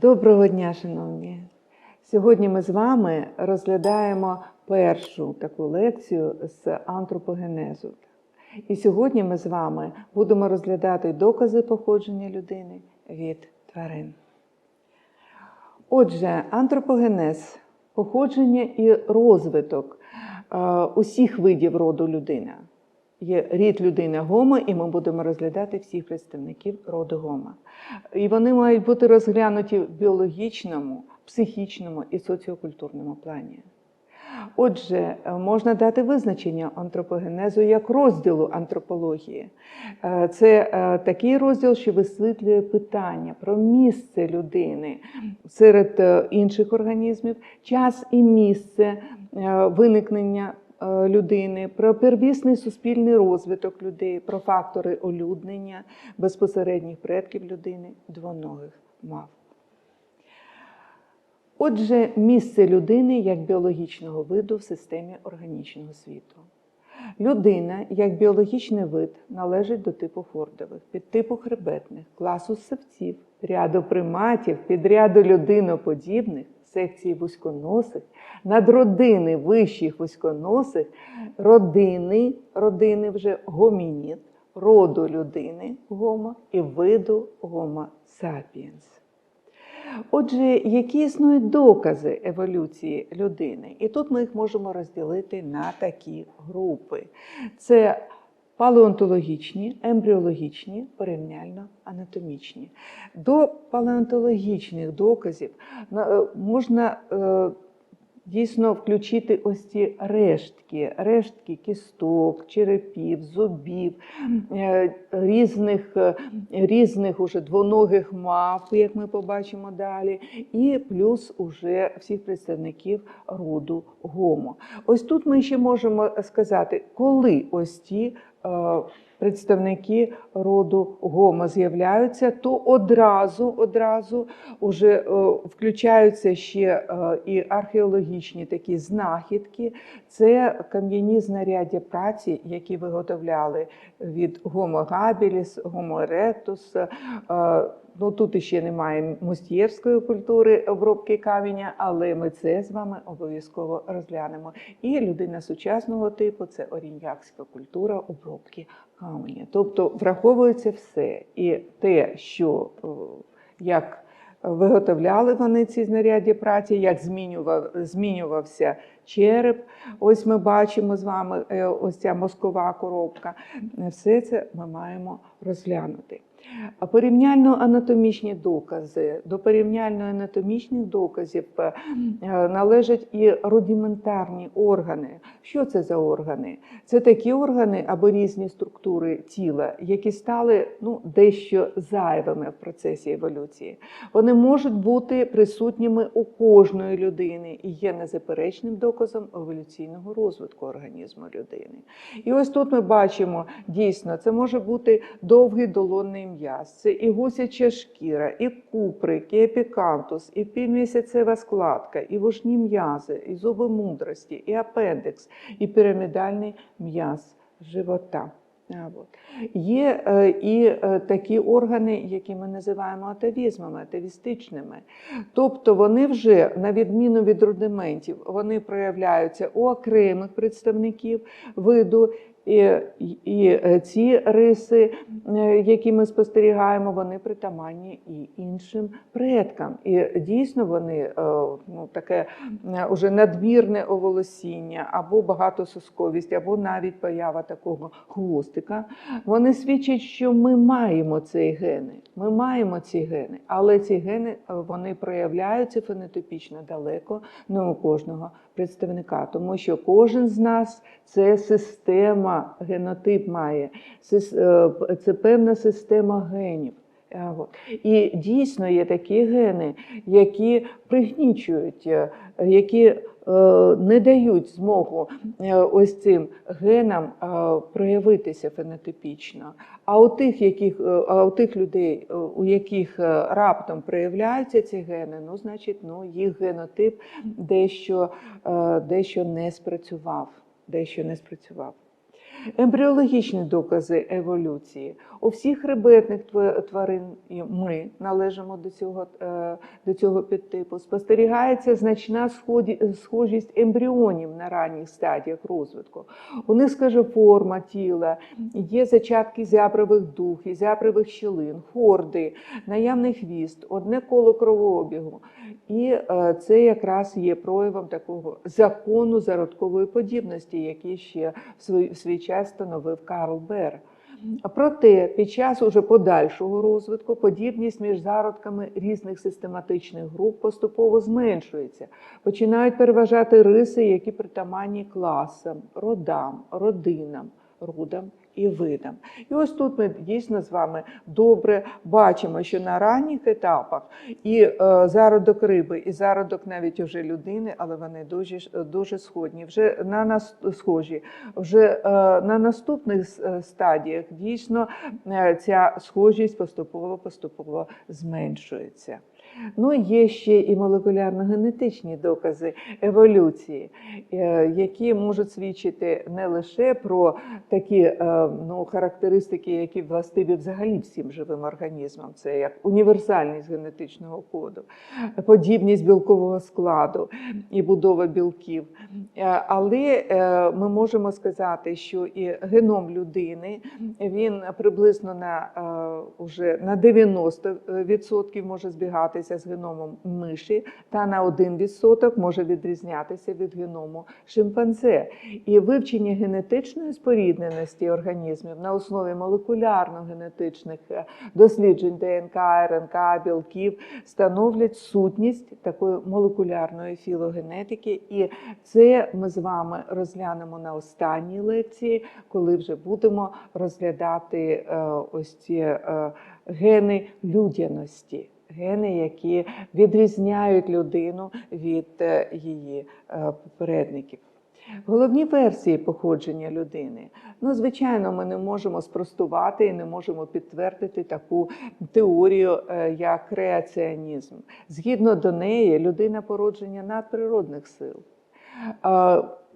Доброго дня, шановні! Сьогодні ми з вами розглядаємо першу таку лекцію з антропогенезу. І сьогодні ми з вами будемо розглядати докази походження людини від тварин. Отже, антропогенез походження і розвиток е, усіх видів роду людина. Є рід людини гомо, і ми будемо розглядати всіх представників роду гомо. І вони мають бути розглянуті в біологічному, психічному і соціокультурному плані. Отже, можна дати визначення антропогенезу як розділу антропології. Е, Це е, такий розділ, що висвітлює питання про місце людини серед е, інших організмів, час і місце виникнення людини, про первісний суспільний розвиток людей, про фактори олюднення безпосередніх предків людини, двоногих мав. Отже, місце людини як біологічного виду в системі органічного світу. Людина як біологічний вид належить до типу фордових, підтипу хребетних, класу савців, ряду приматів, підряду людиноподібних, секції вузьконосих, надродини вищих вузьконосих, родини, родини вже гомінід, роду людини гомо і виду гомо сапіенс. Отже, які існують докази еволюції людини? І тут ми їх можемо розділити на такі групи: це палеонтологічні, ембріологічні, порівняльно-анатомічні. До палеонтологічних доказів е, можна е, дійсно включити ось ці рештки, рештки кісток, черепів, зубів, е, різних, різних уже двоногих мав, як ми побачимо далі, і плюс уже всіх представників роду гомо. Ось тут ми ще можемо сказати, коли ось ті е, представники роду гомо з'являються, то одразу, одразу уже е, включаються ще е, і археологічні такі знахідки. Це кам'яні знаряддя праці, які виготовляли від Homo habilis, Homo erectus. е, Ну, тут ще немає мустієвської культури обробки каменя, але ми це з вами обов'язково розглянемо. І людина сучасного типу це оріньякська культура обробки каменя. Тобто враховується все. І те, що е, як виготовляли вони ці знаряддя праці, як змінював, змінювався череп. Ось ми бачимо з вами е, ось ця мозкова коробка. Все це ми маємо розглянути. Порівняльно-анатомічні докази. До порівняльно-анатомічних доказів е, належать і рудиментарні органи. Що це за органи? Це такі органи або різні структури тіла, які стали ну, дещо зайвими в процесі еволюції. Вони можуть бути присутніми у кожної людини і є незаперечним доказом еволюційного розвитку організму людини. І ось тут ми бачимо дійсно, це може бути довгий долонний м'яз, це і гусяча шкіра, і куприк, і епікантус, і півмісяцева складка, і вушні м'язи, і зуби мудрості, і апендикс, і пірамідальний м'яз живота. Є е, і е, такі органи, які ми називаємо атавізмами, атавістичними. Тобто вони вже, на відміну від рудиментів, вони проявляються у окремих представників виду. І, і е, ці риси, е, які ми спостерігаємо, вони притаманні і іншим предкам. І дійсно вони е, ну, таке уже надмірне оволосіння, або багатососковість, або навіть поява такого хвостика. Вони свідчать, що ми маємо ці гени. Ми маємо ці гени, але ці гени вони проявляються фенотипічно далеко не у кожного представника, тому що кожен з нас це система, генотип має, е, це певна система генів. Е. І дійсно є такі гени, які пригнічують, е, які не дають змогу ось цим генам проявитися фенотипічно. А у тих, яких, а у тих людей, у яких раптом проявляються ці гени, ну, значить, ну, їх генотип дещо, дещо не спрацював. Дещо не спрацював. Ембріологічні докази еволюції. У всіх хребетних тварин ми належимо до цього, е, до цього підтипу. Спостерігається значна схожість ембріонів на ранніх стадіях розвитку. У них скаже форма тіла, є зачатки зябрових дух, і зябрових щілин, хорди, наявний хвіст, одне коло кровообігу. І е, це якраз є проявом такого закону зародкової подібності, який ще в свій, свій час становив Карл Бер. Проте під час уже подальшого розвитку подібність між зародками різних систематичних груп поступово зменшується. Починають переважати риси, які притаманні класам, родам, родинам, рудам і видам. І ось тут ми дійсно з вами добре бачимо, що на ранніх етапах і е, зародок риби, і зародок навіть уже людини, але вони дуже, ж- дуже сходні. Вже на нас схожі. Вже е, на наступних е, стадіях дійсно е, ця схожість поступово поступово зменшується. Ну, є ще і молекулярно-генетичні докази еволюції, е, які можуть свідчити не лише про такі е, ну, характеристики, які властиві взагалі всім живим організмам, це як універсальність генетичного коду, подібність білкового складу і будова білків. Е, Але ми можемо сказати, що і геном людини він приблизно на е, уже на 90% може збігатися з геномом миші, та на 1% може відрізнятися від геному шимпанзе. І вивчення генетичної спорідненості організмів на основі молекулярно-генетичних е, досліджень ДНК, РНК, білків становлять сутність такої молекулярної філогенетики. І це ми з вами розглянемо на останній лекції, коли вже будемо розглядати е, ось ці е, гени людяності. Гени, які відрізняють людину від е, її е, попередників. Головні версії походження людини. Ну, звичайно, ми не можемо спростувати і не можемо підтвердити таку теорію, е, як креаціонізм. Згідно до неї, людина породження надприродних сил.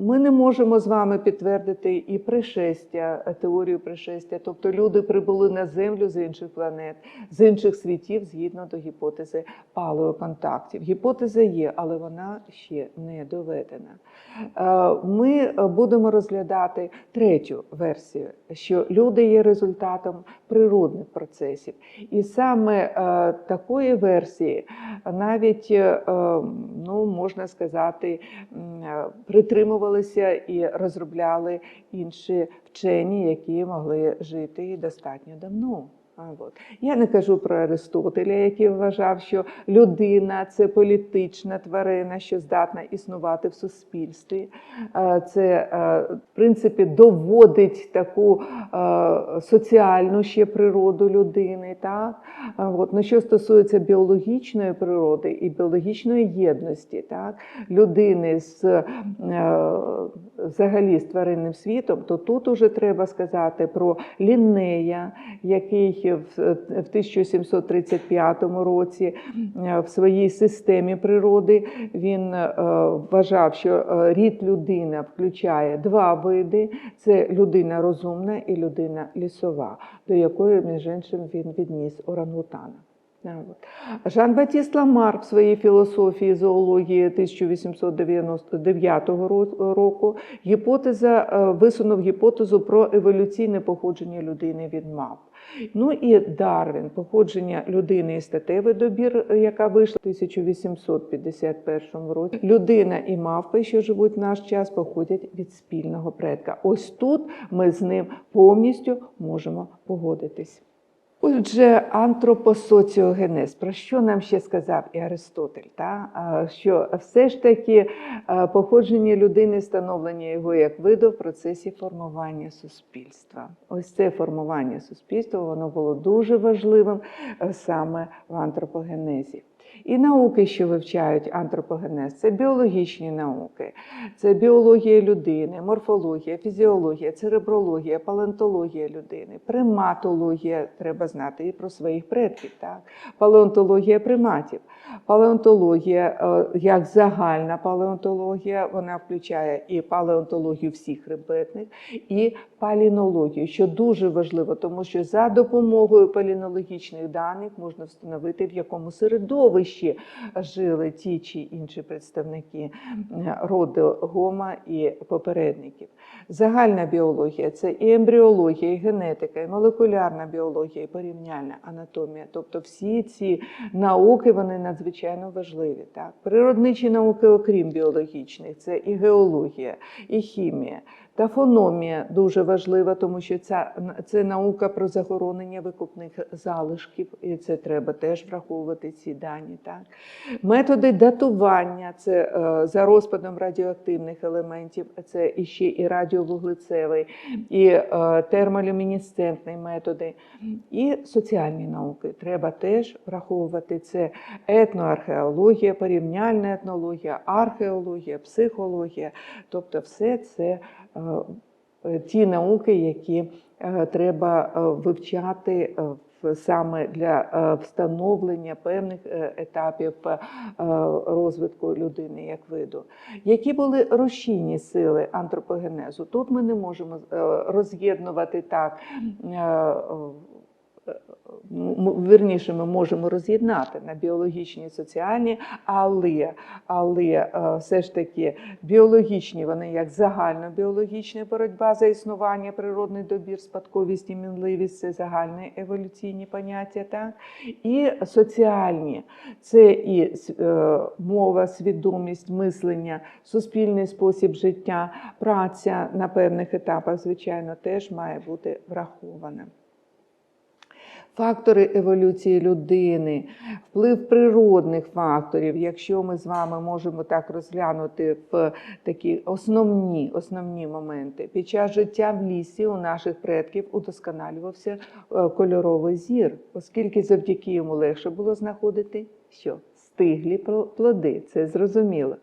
Ми не можемо з вами підтвердити і пришестя, е, теорію пришестя, тобто люди прибули на Землю з інших планет, з інших світів згідно до гіпотези палеоконтактів. Гіпотеза є, але вона ще не доведена. Е, Ми е, будемо розглядати третю версію, що люди є результатом природних процесів. І саме такої версії навіть ну, можна сказати, м, е, і розробляли інші вчені, які могли жити достатньо давно. Я не кажу про Аристотеля, який вважав, що людина це політична тварина, що здатна існувати в суспільстві. Це, в принципі, доводить таку соціальну ще природу людини. Так? От. Ну, що стосується біологічної природи і біологічної єдності, так? людини з взагалі з тваринним світом, то тут уже треба сказати про Ліннея, який в в 1735 році е, в своїй системі природи він е, вважав, що е, рід людина включає два види: це людина розумна і людина лісова, до якої, між іншим, він відніс орангутана. А, от. Жан Батіст Ламар в своїй філософії зоології 1899 року гіпотеза, е, висунув гіпотезу про еволюційне походження людини від мав. Ну і Дарвін, походження людини і статевий добір, е, яка вийшла в 1851 році. Людина і мавпи, що живуть в наш час, походять від спільного предка. Ось тут ми з ним повністю можемо погодитись. Отже, антропосоціогенез, про що нам ще сказав і Аристотель? Та? Що все ж таки походження людини, встановлення його як виду в процесі формування суспільства. Ось це формування суспільства воно було дуже важливим е, саме в антропогенезі. І науки, що вивчають антропогенез, це біологічні науки, це біологія людини, морфологія, фізіологія, церебрологія, палеонтологія людини, приматологія, треба знати і про своїх предків, так? палеонтологія приматів. Палеонтологія, е, як загальна палеонтологія, вона включає і палеонтологію всіх хребетних, і палінологію, що дуже важливо, тому що за допомогою палінологічних даних можна встановити, в якому середовищі жили ті чи інші представники е, роду гома і попередників. Загальна біологія це і ембріологія, і генетика, і молекулярна біологія, і порівняльна анатомія. Тобто всі ці науки вони надзвичайно важливі. Так? Природничі науки, окрім біологічних, це і геологія, і хімія. Тафономія дуже важлива, тому що ця, це наука про захоронення викупних залишків, і це треба теж враховувати ці дані. Так? Методи датування це е, за розпадом радіоактивних елементів, це іще і радіовуглецевий, і е, термолюмінесцентні методи, і соціальні науки. Треба теж враховувати це етноархеологія, порівняльна етнологія, археологія, психологія, тобто все це. Е, Ті науки, які е, треба е, вивчати саме для встановлення певних етапів розвитку людини як виду. Які були рушійні сили антропогенезу? Тут ми не можемо роз'єднувати так. Вірніше, ми можемо роз'єднати на біологічні і соціальні, але, але е, все ж таки біологічні, вони як загальнобіологічна боротьба за існування, природний добір, спадковість і мінливість це загальні еволюційні поняття. Так? І соціальні це і е, мова, свідомість, мислення, суспільний спосіб життя, праця на певних етапах, звичайно, теж має бути врахована. Фактори еволюції людини, вплив природних факторів, якщо ми з вами можемо так розглянути в такі основні, основні моменти. Під час життя в лісі у наших предків удосконалювався е, кольоровий зір, оскільки завдяки йому легше було знаходити що? Стиглі плоди, це зрозуміло.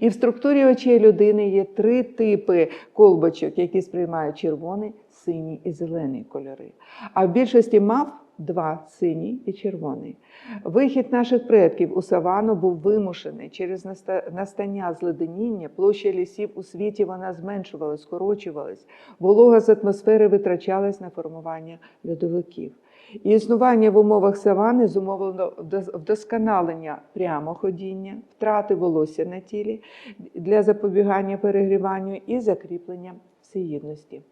І в структурі очей людини є три типи колбочок, які сприймають червоний, синій і зелений кольори. А в більшості мав два синій і червоний. Вихід наших предків у савану був вимушений через настання зледеніння, площа лісів у світі вона зменшувалась, скорочувалась, волога з атмосфери витрачалась на формування льодовиків. І існування в умовах савани зумовлено вдос- вдосконалення прямоходіння, втрати волосся на тілі для запобігання перегріванню і закріплення всеїдності.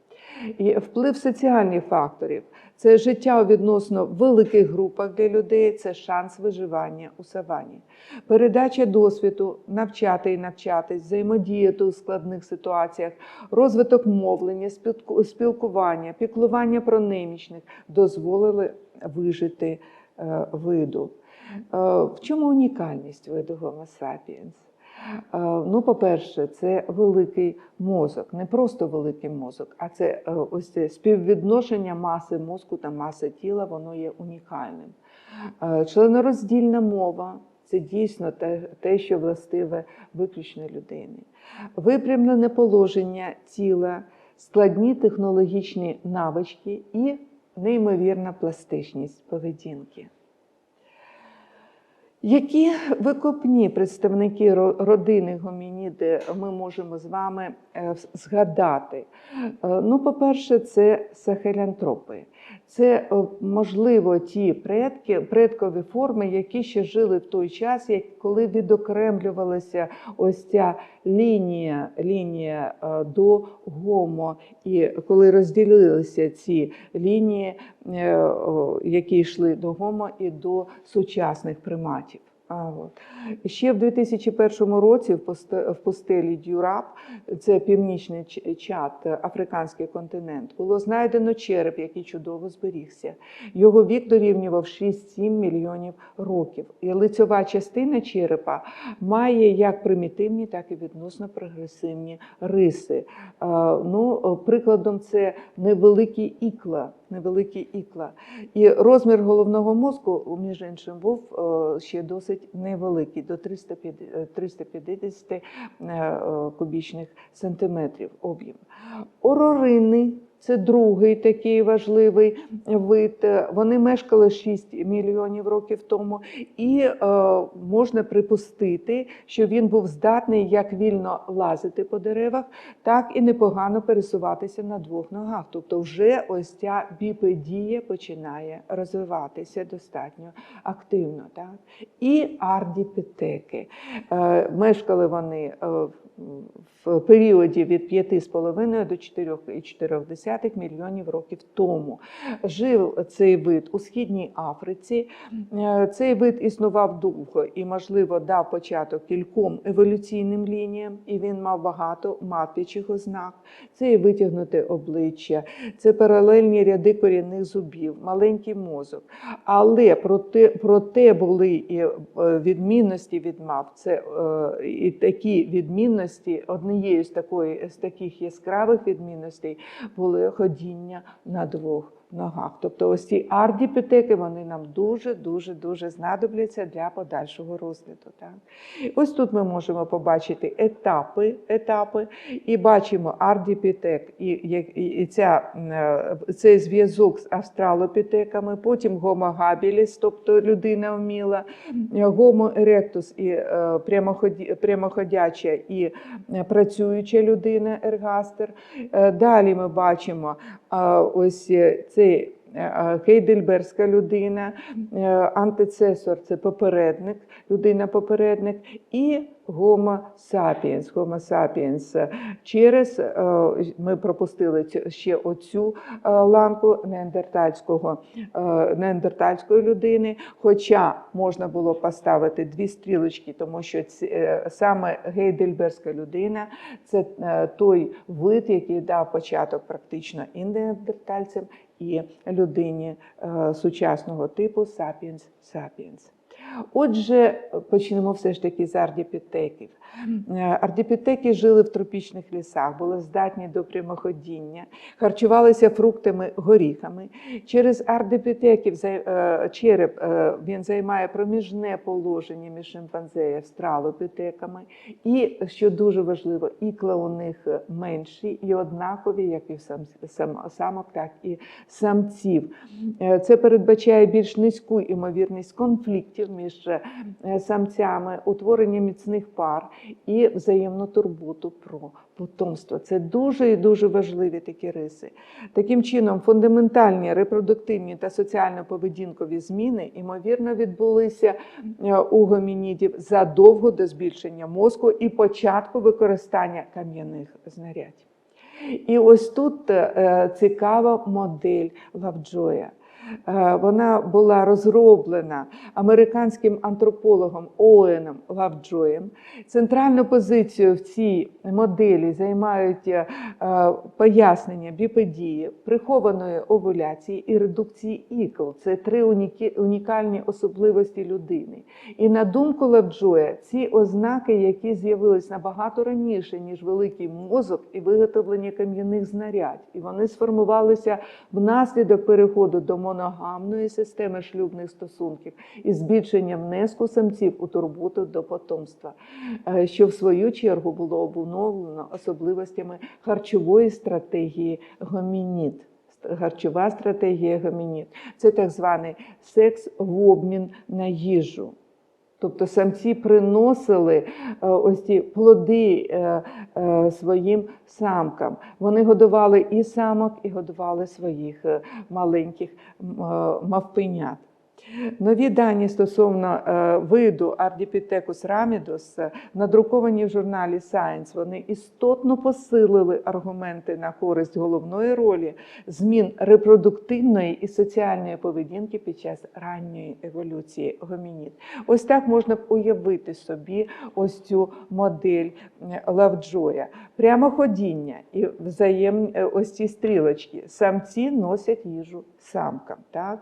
І вплив соціальних факторів це життя у відносно великих групах для людей, це шанс виживання у савані. Передача досвіду, навчати і навчатись, взаємодіяти у складних ситуаціях, розвиток мовлення, спілкування, піклування про немічних дозволили вижити е, виду. Е, В чому унікальність виду Homo sapiens? Е, Ну, по-перше, це великий мозок, не просто великий мозок, а це е, ось це співвідношення маси мозку та маси тіла, воно є унікальним. Е, Членороздільна мова це дійсно те, що властиве виключно людині. Випрямлене положення тіла, складні технологічні навички і неймовірна пластичність поведінки. Які викопні представники родини гомініди ми можемо з вами е, згадати? Е, Ну, по-перше, це сахелянтропи. Це, можливо, ті предки, предкові форми, які ще жили в той час, коли відокремлювалася ось ця лінія, лінія е, до гомо, і коли розділилися ці лінії, які йшли до гомо і до сучасних приматів. А, от. Ще в 2001 році в посте- в пустелі Дюраб, це північний Ч- Чад, африканський континент, було знайдено череп, який чудово зберігся. Його вік дорівнював 6-7 мільйонів років. І лицьова частина черепа має як примітивні, так і відносно прогресивні риси. Ну, прикладом це невеликі ікла невеликі ікла. І розмір головного мозку, між іншим, був е, ще досить невеликий, до 350, е, 350 е, кубічних сантиметрів об'єм. Орорини це другий такий важливий вид. Вони мешкали 6 мільйонів років тому, і е, можна припустити, що він був здатний як вільно лазити по деревах, так і непогано пересуватися на двох ногах. Тобто, вже ось ця біпедія починає розвиватися достатньо активно. Так? І ардіпітеки. Е, Мешкали вони е, в періоді від 5,5 до 4,4 мільйонів років тому. Жив цей вид у східній Африці. Е, Цей вид існував довго і, можливо, дав початок кільком еволюційним лініям, і він мав багато мавпячих ознак. Це і витягнуте обличчя, це паралельні ряди корінних зубів, маленький мозок. Але проте, проте були і е, відмінності від мав. Це е, і такі відмінності, однією з такої з таких яскравих відмінностей були ходіння на двох ногах. Тобто, ось ці ардіпітеки вони нам дуже дуже дуже знадобляться для подальшого розгляду. Так? Ось тут ми можемо побачити етапи, етапи і бачимо ардіпітек і, і, ця, е, цей зв'язок з австралопітеками, потім гомо габіліс, тобто людина вміла, гомо еректус і е, прямоходяча і е, працююча людина, ергастер. Далі ми бачимо ось е, цей е, Гейдельберська людина, е, антицесор це попередник, людина-попередник, і Homo sapiens. Homo sapiens. Через е, ми пропустили ще оцю е, ланку неандертальського, е, неандертальської людини. Хоча можна було поставити дві стрілочки, тому що ці- е, саме гейдельберська людина це е, той вид, який дав початок практично і неандертальцям, і людині е, сучасного типу sapiens sapiens. Отже, почнемо все ж таки з ардіпітеків. Е, Ардіпітеки жили в тропічних лісах, були здатні до прямоходіння, харчувалися фруктами, горіхами. Через ардіпітеків е, череп е, він займає проміжне положення між шимпанзе і австралопітеками. І, що дуже важливо, ікла у них менші і однакові, як і сам, сам, самок, так і самців. Це передбачає більш низьку імовірність конфліктів між е, самцями, утворення міцних пар і взаємну турботу про потомство. Це дуже і дуже важливі такі риси. Таким чином, фундаментальні репродуктивні та соціально-поведінкові зміни, ймовірно, відбулися е, у гомінідів задовго до збільшення мозку і початку використання кам'яних знарядь. І ось тут е, цікава модель Лавджоя. Е, Вона була розроблена американським антропологом Оуеном Лавджоєм. Центральну позицію в цій моделі займають е, е, пояснення біпедії, прихованої овуляції і редукції ікл. Це три унікальні особливості людини. І на думку Лавджоя, ці ознаки, які з'явились набагато раніше, ніж великий мозок і виготовлення кам'яних знарядь, і вони сформувалися внаслідок переходу до моногамної системи шлюбних стосунків і збільшення внеску самців у турботу до потомства, е, що в свою чергу було обумовлено особливостями харчової стратегії гомінід. Харчова стратегія гомінід це так званий секс в обмін на їжу. Тобто самці приносили е, ось ці плоди е, е, своїм самкам. Вони годували і самок, і годували своїх маленьких мавпенят. Нові дані стосовно е, виду Ardipithecus ramidus, е, надруковані в журналі Science, вони істотно посилили аргументи на користь головної ролі змін репродуктивної і соціальної поведінки під час ранньої еволюції гомінід. Ось так можна б уявити собі ось цю модель е, Лавджоя. Прямоходіння і взаєм е, ось ці стрілочки. Самці носять їжу самкам. Так?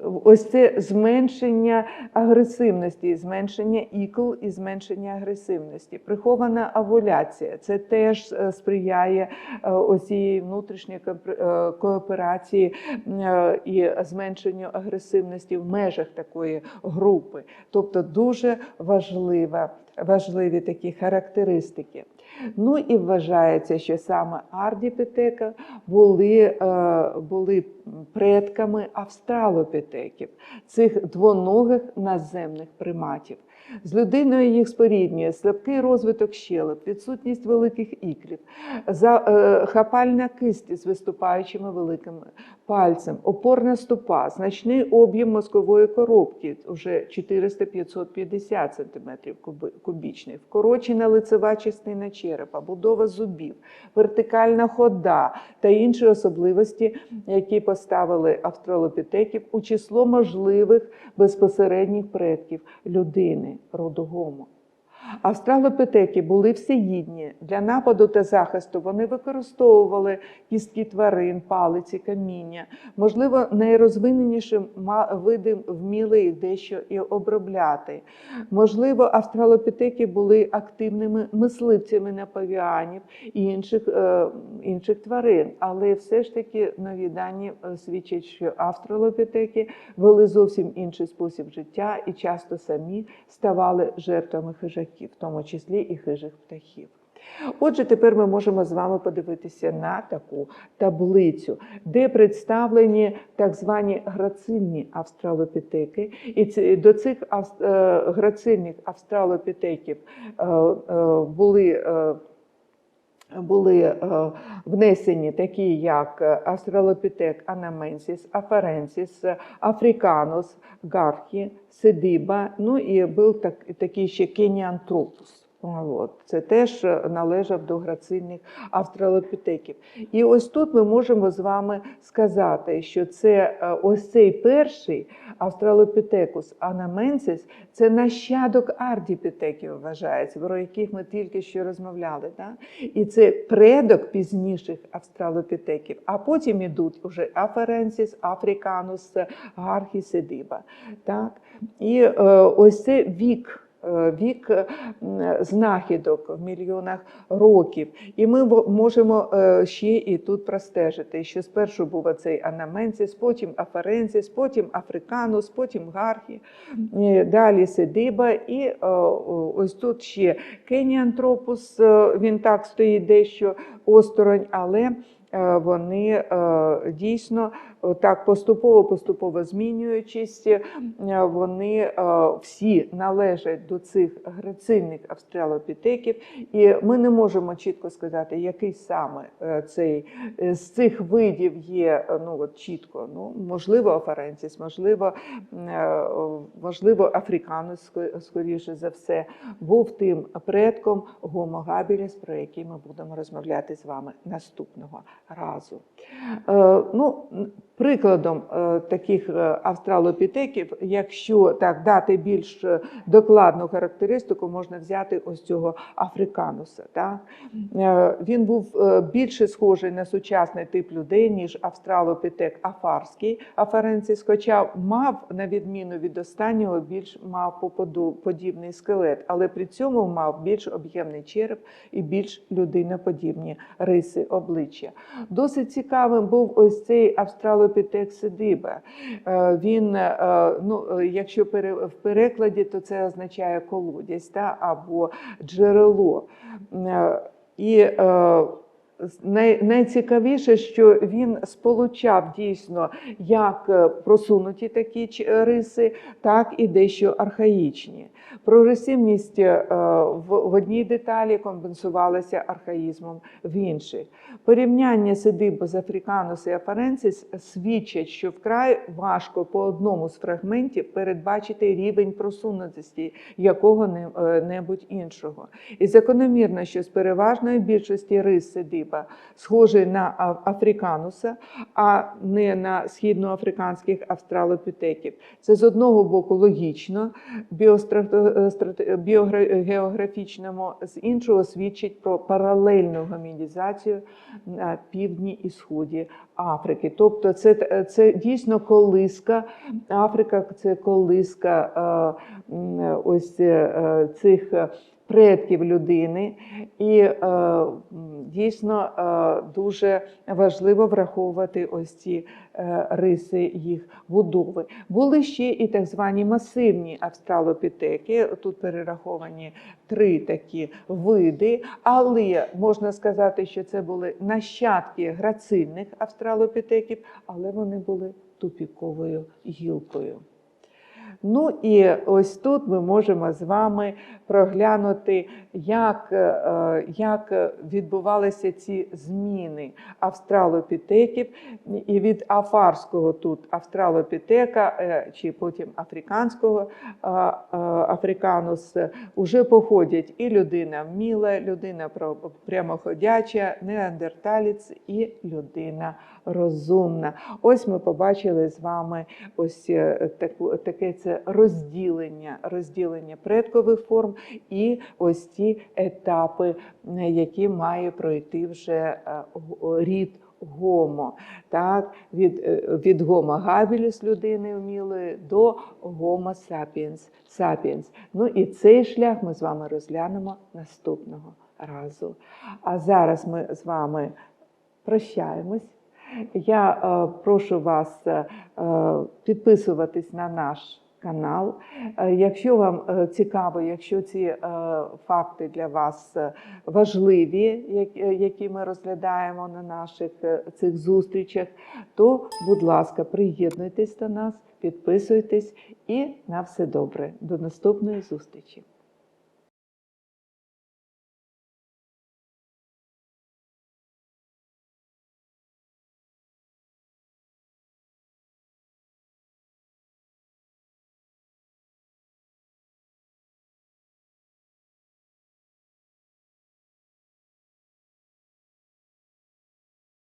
Ось це зменшення агресивності, зменшення ікл і зменшення агресивності. Прихована овуляція це теж е, сприяє е, внутрішньої компр- е, кооперації і зменшенню агресивності в межах такої групи. Тобто дуже важлива, важливі такі характеристики. Ну і вважається, що саме ардіпітека були, е, були предками австралопітеків, цих двоногих наземних приматів. З людиною їх споріднює слабкий розвиток щелеп, відсутність великих іклів, за, е, хапальна кисть з виступаючими великими пальцем, опорна стопа, значний об'єм мозкової коробки, вже 400-550 см кубічних, вкорочена лицева частина черепа, будова зубів, вертикальна хода та інші особливості, які поставили австралопітеків у число можливих безпосередніх предків людини роду Гомо. Австралопітеки були всеїдні. Для нападу та захисту вони використовували кістки тварин, палиці, каміння. Можливо, найрозвиненіші види вміли їх дещо і обробляти. Можливо, австралопітеки були активними мисливцями на павіанів і інших, е, інших тварин. Але все ж таки нові дані е, свідчать, що австралопітеки вели зовсім інший спосіб життя і часто самі ставали жертвами хижаків, в тому числі і хижих птахів. Отже, тепер ми можемо з вами подивитися на таку таблицю, де представлені так звані грацильні австралопітеки. І до цих е, грацильних австралопітеків е, е, були. Були е, внесені такі, як астралопітек анаменсіс, афаренсіс, африканус, гархі, седиба, ну і був так, такий ще кеніантропус. От. Це теж належав до грацильних австралопітеків. І ось тут ми можемо з вами сказати, що це е, ось цей перший австралопітекус анаменсіс це нащадок ардіпітеків, вважається, про яких ми тільки що розмовляли. Да? І це предок пізніших австралопітеків, а потім ідуть уже аференсіс, африканус, гархі, седиба. Так? І е, ось це вік. Е, Вік е, знахідок в мільйонах років. І ми можемо е, ще і тут простежити, що спершу був оцей анаменсіс, потім аференсіс, потім африканус, потім гархі, далі седиба, і ось тут ще кеніантропус, він так стоїть дещо осторонь, але вони дійсно так поступово-поступово змінюючись, е, вони е, всі належать до цих грацильних австралопітеків, і ми не можемо чітко сказати, який саме е, цей з цих видів є ну от чітко. Ну можливо, афаренсіс, можливо, можливо, африканус, скоріше за все, був тим предком habilis, про який ми будемо розмовляти з вами наступного разу. Ну, Прикладом е, таких е, австралопітеків, якщо так дати більш е, докладну характеристику, можна взяти ось цього африкануса. Так? Він був більше схожий на сучасний тип людей, ніж австралопітек афарський афаренсіс, хоча мав, на відміну від останнього, більш мавпоподібний скелет, але при цьому мав більш об'ємний череп і більш людиноподібні риси обличчя. Досить цікавим був ось цей австралопітек Сидиба. Диба. Він, е, ну, е, якщо в перекладі, то це означає колодязь та, або джерело. Е, І е, най- найцікавіше, що він сполучав дійсно як е, просунуті такі риси, так і дещо архаїчні. Прогресивність е, в одній деталі компенсувалася архаїзмом в інших. Порівняння сидиби з африканус і афаренсіс свідчать, що вкрай важко по одному з фрагментів передбачити рівень просунутості якого-небудь іншого. І закономірно, що з переважної більшості рис сидиба типа, схожий на африкануса, а не на східноафриканських австралопітеків. Це з одного боку логічно, біогеографічному, з іншого свідчить про паралельну гомінізацію на півдні і сході Африки. Тобто, це, це дійсно колиска. Африка це колиска е, ось е, цих е, предків людини, і е, дійсно е, дуже важливо враховувати ось ці е, риси їх будови. Були ще і так звані масивні австралопітеки. Тут перераховані три такі види, але можна сказати, що це були нащадки грацильних австралопітеків, але вони були тупіковою гілкою. Ну і ось тут ми можемо з вами проглянути, як, е, як відбувалися ці зміни австралопітеків. І від афарського тут австралопітека, е, чи потім африканського е, африканус, вже походять і людина вміла, людина прямоходяча, неандерталець і людина розумна. Ось ми побачили з вами ось е, таку, таке це розділення, розділення предкових форм і ось ті етапи, які має пройти вже е, рід. Гомо, так, від, е, від Homo habilis людини вмілої до Homo sapiens, sapiens. Ну і цей шлях ми з вами розглянемо наступного разу. А зараз ми з вами прощаємось. Я е, прошу вас е, е, підписуватись на наш канал. Якщо вам цікаво, якщо ці факти для вас важливі, які ми розглядаємо на наших цих зустрічах, то, будь ласка, приєднуйтесь до нас, підписуйтесь і на все добре. До наступної зустрічі!